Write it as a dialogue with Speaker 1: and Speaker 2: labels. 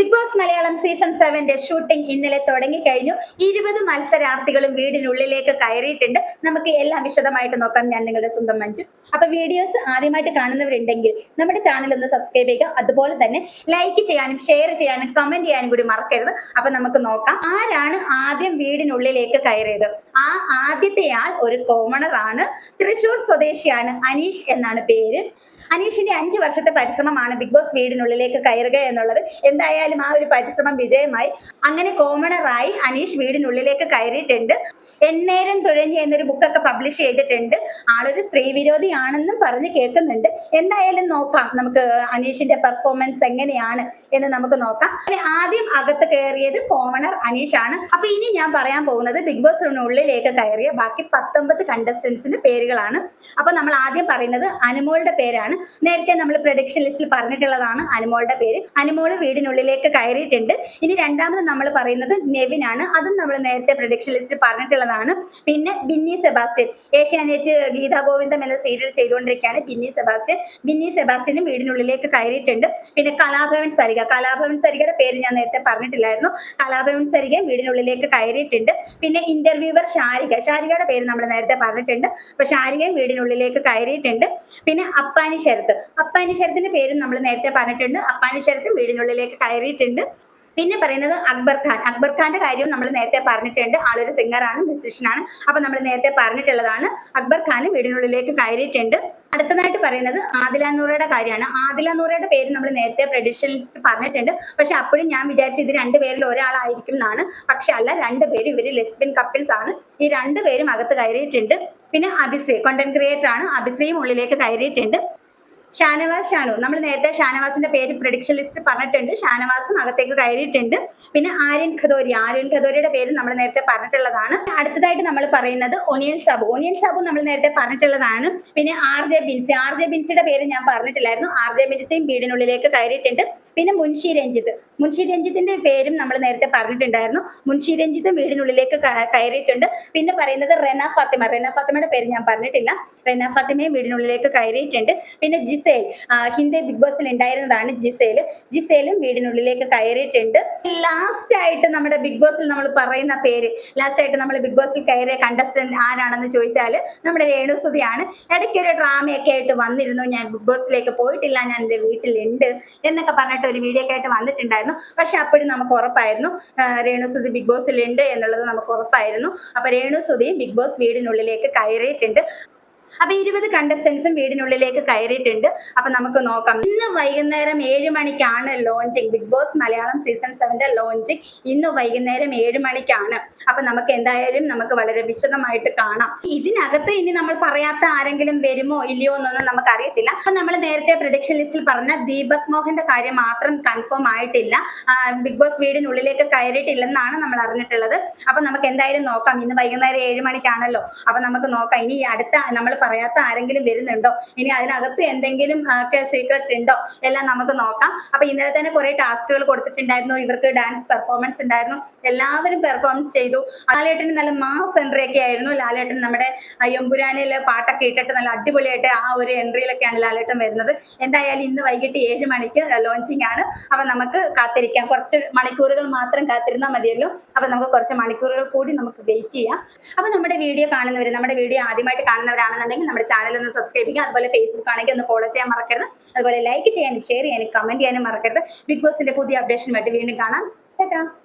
Speaker 1: Big Boss Malayalam season സെവന്റെ shooting ഇന്നലെ തുടങ്ങിക്കഴിഞ്ഞു ഇരുപത് മത്സരാർത്ഥികളും വീടിനുള്ളിലേക്ക് കയറിയിട്ടുണ്ട്. നമുക്ക് എല്ലാം വിശദമായിട്ട് നോക്കാം. ഞാൻ നിങ്ങളുടെ സ്വന്തം മഞ്ജു. അപ്പൊ വീഡിയോസ് ആദ്യമായിട്ട് കാണുന്നവരുണ്ടെങ്കിൽ നമ്മുടെ ചാനൽ ഒന്ന് സബ്സ്ക്രൈബ് ചെയ്യുക. അതുപോലെ തന്നെ ലൈക്ക് ചെയ്യാനും ഷെയർ ചെയ്യാനും കമന്റ് ചെയ്യാനും കൂടി മറക്കരുത്. അപ്പൊ നമുക്ക് നോക്കാം. ആരാണ് ആദ്യം വീടിനുള്ളിലേക്ക് കയറിയത്? ആ ആദ്യത്തെ ആൾ ഒരു കോമണർ ആണ്. തൃശൂർ സ്വദേശിയാണ് അനീഷ് എന്നാണ് പേര്. അനീഷിന്റെ അഞ്ച് വർഷത്തെ പരിശ്രമമാണ് ബിഗ് ബോസ് വീടിനുള്ളിലേക്ക് കയറുക എന്നുള്ളത്. എന്തായാലും ആ ഒരു പരിശ്രമം വിജയമായി. അങ്ങനെ കോമണറായി അനീഷ് വീടിനുള്ളിലേക്ക് കയറിയിട്ടുണ്ട്. എന്നേരം തുഴഞ്ഞ് എന്നൊരു ബുക്കൊക്കെ പബ്ലിഷ് ചെയ്തിട്ടുണ്ട്. ആളൊരു സ്ത്രീ വിരോധിയാണെന്നും പറഞ്ഞ് കേൾക്കുന്നുണ്ട്. എന്തായാലും നോക്കാം നമുക്ക് അനീഷിന്റെ പെർഫോമൻസ് എങ്ങനെയാണ് എന്ന് നമുക്ക് നോക്കാം. ആദ്യം അകത്ത് കയറിയത് കോമണർ അനീഷ് ആണ്. അപ്പൊ ഇനി ഞാൻ പറയാൻ പോകുന്നത് ബിഗ് ബോസിനുള്ളിലേക്ക് കയറിയ ബാക്കി പത്തൊമ്പത് കണ്ടസ്റ്റൻസിന്റെ പേരുകളാണ്. അപ്പൊ നമ്മൾ ആദ്യം പറയുന്നത് അനുമോളുടെ പേരാണ്. നേരത്തെ നമ്മൾ പ്രൊഡക്ഷൻ ലിസ്റ്റിൽ പറഞ്ഞിട്ടുള്ളതാണ് അനുമോളുടെ പേര്. അനുമോൾ വീടിനുള്ളിലേക്ക് കയറിയിട്ടുണ്ട്. ഇനി രണ്ടാമത് നമ്മൾ പറയുന്നത് നെവിൻ ആണ് അതും നമ്മൾ നേരത്തെ പ്രൊഡക്ഷൻ ലിസ്റ്റിൽ പറഞ്ഞിട്ടുള്ളതാണ്. പിന്നെ ബിന്നി സെബാസ്റ്റ്യൻ. ഏഷ്യാനെറ്റ് ഗീതാ ഗോവിന്ദം എന്ന സീരിയൽ ചെയ്തുകൊണ്ടിരിക്കുകയാണ് ബിന്നി സെബാസ്റ്റ്യൻ. ബിന്നി സെബാസ്റ്റ്യനും വീടിനുള്ളിലേക്ക് കയറിയിട്ടുണ്ട്. പിന്നെ കലാഭവൻ സരിക. കലാഭവൻ സരികയുടെ പേര് ഞാൻ നേരത്തെ പറഞ്ഞിട്ടില്ലായിരുന്നു. കലാഭവൻ സരികയും വീടിനുള്ളിലേക്ക് കയറിയിട്ടുണ്ട്. പിന്നെ ഇന്റർവ്യൂവർ ശാരിക. ശാരികയുടെ പേര് നമ്മൾ നേരത്തെ പറഞ്ഞിട്ടുണ്ട്. അപ്പൊ ശാരികയും വീടിനുള്ളിലേക്ക് കയറിയിട്ടുണ്ട്. പിന്നെ അപ്പാനി ശരത്ത്. അപ്പാനി ശരത്തിന്റെ പേരും നമ്മൾ നേരത്തെ പറഞ്ഞിട്ടുണ്ട്. അപ്പാനി ശരത്ത് വീടിനുള്ളിലേക്ക് കയറിയിട്ടുണ്ട്. പിന്നെ പറയുന്നത് അക്ബർ ഖാൻ. അക്ബർ ഖാന്റെ കാര്യം നമ്മൾ നേരത്തെ പറഞ്ഞിട്ടുണ്ട്. ആളൊരു സിംഗറാണ് മ്യൂസിഷ്യനാണ് അപ്പൊ നമ്മൾ നേരത്തെ പറഞ്ഞിട്ടുള്ളതാണ്. അക്ബർ ഖാൻ വീടിനുള്ളിലേക്ക് കയറിയിട്ടുണ്ട്. അടുത്തതായിട്ട് പറയുന്നത് ആദില നൂറയുടെ കാര്യമാണ്. ആദില നൂറയുടെ പേര് നമ്മൾ നേരത്തെ പ്രഡീഷൻസ് പറഞ്ഞിട്ടുണ്ട്. പക്ഷെ അപ്പോഴും ഞാൻ വിചാരിച്ചു ഇത് രണ്ടുപേരിൽ ഒരാളായിരിക്കും എന്നാണ്. പക്ഷെ അല്ല രണ്ടുപേരും ഇവർ ലെസ്ബിൻ കപ്പിൾസ് ആണ്. ഈ രണ്ടുപേരും അകത്ത് കയറിയിട്ടുണ്ട്. പിന്നെ അഭിശ്രീ കണ്ടന്റ് ക്രിയേറ്റർ ആണ്. അഭിശ്രീയും ഉള്ളിലേക്ക് കയറിയിട്ടുണ്ട്. ഷാനവാസ് ഷാനു. നമ്മൾ നേരത്തെ ഷാനവാസിന്റെ പേര് പ്രഡിക്ഷൻ ലിസ്റ്റ് പറഞ്ഞിട്ടുണ്ട്. ഷാനവാസും അകത്തേക്ക് കയറിയിട്ടുണ്ട്. പിന്നെ ആര്യൻ ഖദോരി. ആര്യൻ ഖദോരിയുടെ പേര് നമ്മൾ നേരത്തെ പറഞ്ഞിട്ടുള്ളതാണ്. അടുത്തതായിട്ട് നമ്മൾ പറയുന്നത് ഒനിയൻ സാബു. ഒനിയൻ സാബു നമ്മൾ നേരത്തെ പറഞ്ഞിട്ടുള്ളതാണ്. പിന്നെ R J Binsy. R J ബിൻസിയുടെ പേര് ഞാൻ പറഞ്ഞിട്ടില്ലായിരുന്നു. ആർ ജെ ബിൻസിയും വീടിനുള്ളിലേക്ക് കയറിയിട്ടുണ്ട്. പിന്നെ മുൻഷി രഞ്ജിത്ത് മുൻഷി രഞ്ജിത്തിന്റെ പേരും നമ്മൾ നേരത്തെ പറഞ്ഞിട്ടുണ്ടായിരുന്നു. മുൻഷി രഞ്ജിത്തും വീടിനുള്ളിലേക്ക് കയറിയിട്ടുണ്ട്. പിന്നെ പറയുന്നത് റെന ഫാത്തിമ. റെന ഫാത്തിമയുടെ പേര് ഞാൻ പറഞ്ഞിട്ടില്ല. റെന ഫാത്തിമയും വീടിനുള്ളിലേക്ക് കയറിയിട്ടുണ്ട്. പിന്നെ ജിസേൽ. ഹിന്ദി ബിഗ് ബോസിൽ ഉണ്ടായിരുന്നതാണ് ജിസേൽ ജിസേലും വീടിനുള്ളിലേക്ക് കയറിയിട്ടുണ്ട്. ലാസ്റ്റ് ആയിട്ട് നമ്മുടെ ബിഗ് ബോസിൽ നമ്മൾ പറയുന്ന പേര് ലാസ്റ്റ് ആയിട്ട് നമ്മൾ ബിഗ് ബോസിൽ കയറിയ കണ്ടസ്റ്റന്റ് ആരാണെന്ന് ചോദിച്ചാൽ നമ്മുടെ രേണുസുതിയാണ്. ഇടയ്ക്ക് ഒരു ഡ്രാമയൊക്കെ ആയിട്ട് വന്നിരുന്നു. ഞാൻ ബിഗ് ബോസിലേക്ക് പോയിട്ടില്ല ഞാൻ എന്റെ വീട്ടിലുണ്ട് എന്നൊക്കെ പറഞ്ഞിട്ട് ഒരു വീഡിയോ ആയിട്ട് വന്നിട്ടുണ്ടായിരുന്നു. പക്ഷെ അപ്പോഴും നമുക്ക് ഉറപ്പായിരുന്നു. രേണു രേണുസുതി ബിഗ് ബോസിൽ ഉണ്ട് എന്നുള്ളത് നമുക്ക് ഉറപ്പായിരുന്നു. അപ്പൊ രേണുസുതിയും ബിഗ് ബോസ് വീടിനുള്ളിലേക്ക് കയറിയിട്ടുണ്ട്. അപ്പൊ ഇരുപത് കണ്ടസ്റ്റൻസും വീടിനുള്ളിലേക്ക് കയറിയിട്ടുണ്ട്. അപ്പൊ നമുക്ക് നോക്കാം. ഇന്ന് വൈകുന്നേരം ഏഴ് മണിക്കാണ് launching Bigg Boss Malayalam season സെവന്റെ launching ഇന്ന് വൈകുന്നേരം ഏഴ് മണിക്കാണ്. അപ്പൊ നമുക്ക് എന്തായാലും നമുക്ക് വളരെ വിശദമായിട്ട് കാണാം. ഇതിനകത്ത് ഇനി നമ്മൾ പറയാത്ത ആരെങ്കിലും വരുമോ ഇല്ലയോ എന്നൊന്നും നമുക്ക് അറിയത്തില്ല അപ്പൊ നമ്മൾ നേരത്തെ പ്രൊഡിക്ഷൻ ലിസ്റ്റിൽ പറഞ്ഞ ദീപക് മോഹന്റെ കാര്യം മാത്രം കൺഫേം ആയിട്ടില്ല. ബിഗ് ബോസ് വീടിനുള്ളിലേക്ക് കയറിയിട്ടില്ലെന്നാണ് നമ്മൾ അറിഞ്ഞിട്ടുള്ളത്. അപ്പൊ നമുക്ക് എന്തായാലും നോക്കാം. ഇന്ന് വൈകുന്നേരം ഏഴ് മണിക്കാണല്ലോ. അപ്പൊ നമുക്ക് നോക്കാം. ഇനി അടുത്ത നമ്മൾ പറയാത്ത ആരെങ്കിലും വരുന്നുണ്ടോ? ഇനി അതിനകത്ത് എന്തെങ്കിലും ഒക്കെ സീക്രട്ട് ഉണ്ടോ? എല്ലാം നമുക്ക് നോക്കാം. അപ്പൊ ഇന്നലെ തന്നെ കുറെ ടാസ്കുകൾ കൊടുത്തിട്ടുണ്ടായിരുന്നു. ഇവർക്ക് ഡാൻസ് പെർഫോമൻസ് ഉണ്ടായിരുന്നു. എല്ലാവരും പെർഫോം ചെയ്തു. ലാലേട്ടന് നല്ല മാസ് എൻട്രി ഒക്കെ ആയിരുന്നു. ലാലേട്ടൻ നമ്മുടെ ആ, എമ്പുരാനിലെ പാട്ടൊക്കെ ഇട്ടിട്ട് നല്ല അടിപൊളിയായിട്ട് ആ ഒരു എൻട്രിയിലൊക്കെയാണ് ലാലേട്ടൻ വരുന്നത്. എന്തായാലും ഇന്ന് വൈകിട്ട് ഏഴ് മണിക്ക് ലോഞ്ചിങ് ആണ്. അപ്പൊ നമുക്ക് കാത്തിരിക്കാം. കുറച്ച് മണിക്കൂറുകൾ മാത്രം കാത്തിരുന്നാൽ മതിയല്ലോ. അപ്പൊ നമുക്ക് കുറച്ച് മണിക്കൂറുകൾ കൂടി നമുക്ക് വെയിറ്റ് ചെയ്യാം. അപ്പൊ നമ്മുടെ വീഡിയോ കാണുന്നവർ നമ്മുടെ വീഡിയോ ആദ്യമായിട്ട് കാണുന്നവരാണെന്നുണ്ടെങ്കിൽ നമ്മുടെ ചാനൽ ഒന്ന് സബ്സ്ക്രൈബ് ചെയ്യുക അതുപോലെ ഫേസ്ബുക്ക് ആണെങ്കിൽ ഒന്ന് ഫോളോ ചെയ്യാൻ മറക്കരുത്. അതുപോലെ ലൈക്ക് ചെയ്യാനും ഷെയർ ചെയ്യാനും കമന്റ് ചെയ്യാനും മറക്കരുത്. ബിഗ് ബോസിന്റെ പുതിയ അപ്ഡേഷനുമായിട്ട് വീണ്ടും കാണാം. ടാറ്റാ.